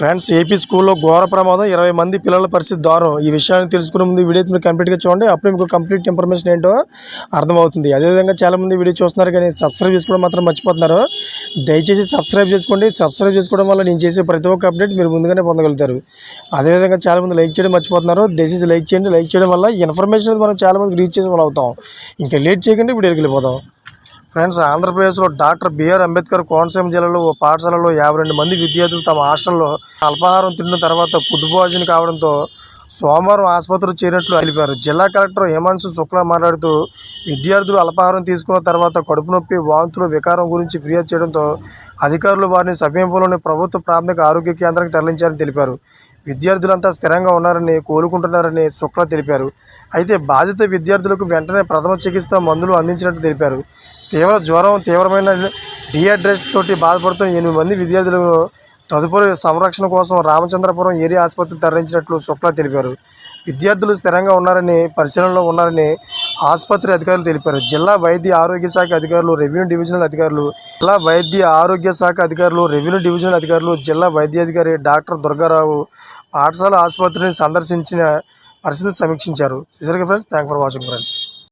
Friends AP స్కూల్లో ఘోర ప్రమాదం ఇరవై మంది పిల్లల పరిస్థితి దారుణం. ఈ విషయాన్ని తెలుసుకునే ముందు వీడియో మీరు కంప్లీట్గా చూడండి. అప్పుడు మీకు కంప్లీట్ ఇన్ఫర్మేషన్ ఏంటో అర్థమవుతుంది. అదేవిధంగా చాలామంది వీడియో చూస్తున్నారు కానీ సబ్స్క్రైబ్ చేసుకోవడం మాత్రం మర్చిపోతున్నారు. దయచేసి సబ్స్క్రైబ్ చేసుకోండి. సబ్స్క్రైబ్ చేసుకోవడం వల్ల నేను చేసే ప్రతి ఒక్క అప్డేట్ మీరు ముందుగానే పొందగలుగుతారు. అదేవిధంగా చాలామంది లైక్ చేయడం మర్చిపోతున్నారు. దయచేసి లైక్ చేయండి. లైక్ చేయడం వల్ల ఇన్ఫర్మేషన్ మనం చాలామంది రీచ్ చేసి అవుతాం. ఇంకా లేట్ చేయకండి వీడియోకి వెళ్ళిపోతాం ఫ్రెండ్స్ ఆంధ్రప్రదేశ్లో డాక్టర్ బిఆర్ అంబేద్కర్ కోనసీమ జిల్లాలో ఓ పాఠశాలలో యాభై రెండు మంది విద్యార్థులు తమ హాస్టల్లో అల్పాహారం తిన్న తర్వాత ఫుడ్ పాయిజన్ కావడంతో సోమవారం ఆసుపత్రి చేరినట్లు తెలిపారు. జిల్లా కలెక్టర్ హేమాంశు శుక్లా మాట్లాడుతూ విద్యార్థులు అల్పాహారం తీసుకున్న తర్వాత కడుపు నొప్పి వాంతులు వికారం గురించి ఫిర్యాదు చేయడంతో అధికారులు వారిని సమీపంలోని ప్రభుత్వ ప్రాథమిక ఆరోగ్య కేంద్రానికి తరలించారని తెలిపారు. విద్యార్థులంతా స్థిరంగా ఉన్నారని కోలుకుంటున్నారని శుక్లా తెలిపారు. అయితే బాధిత విద్యార్థులకు వెంటనే ప్రథమ చికిత్స మందులు అందించినట్టు తెలిపారు. తీవ్ర జ్వరం తీవ్రమైన డిహైడ్రేట్ తోటి బాధపడుతున్న ఎనిమిది మంది విద్యార్థులు తదుపరి సంరక్షణ కోసం రామచంద్రపురం ఏరియా ఆసుపత్రికి తరలించినట్లు శుక్లా తెలిపారు. విద్యార్థులు స్థిరంగా ఉన్నారని పరిశీలనలో ఉన్నారని ఆసుపత్రి అధికారులు తెలిపారు. జిల్లా వైద్య ఆరోగ్య శాఖ అధికారులు రెవెన్యూ డివిజనల్ అధికారులు జిల్లా వైద్య ఆరోగ్య శాఖ అధికారులు రెవెన్యూ డివిజనల్ అధికారులు జిల్లా వైద్యాధికారి డాక్టర్ దుర్గారావు పాఠశాల ఆసుపత్రిని సందర్శించిన పరిస్థితిని సమీక్షించారు. Friends thank for watching friends.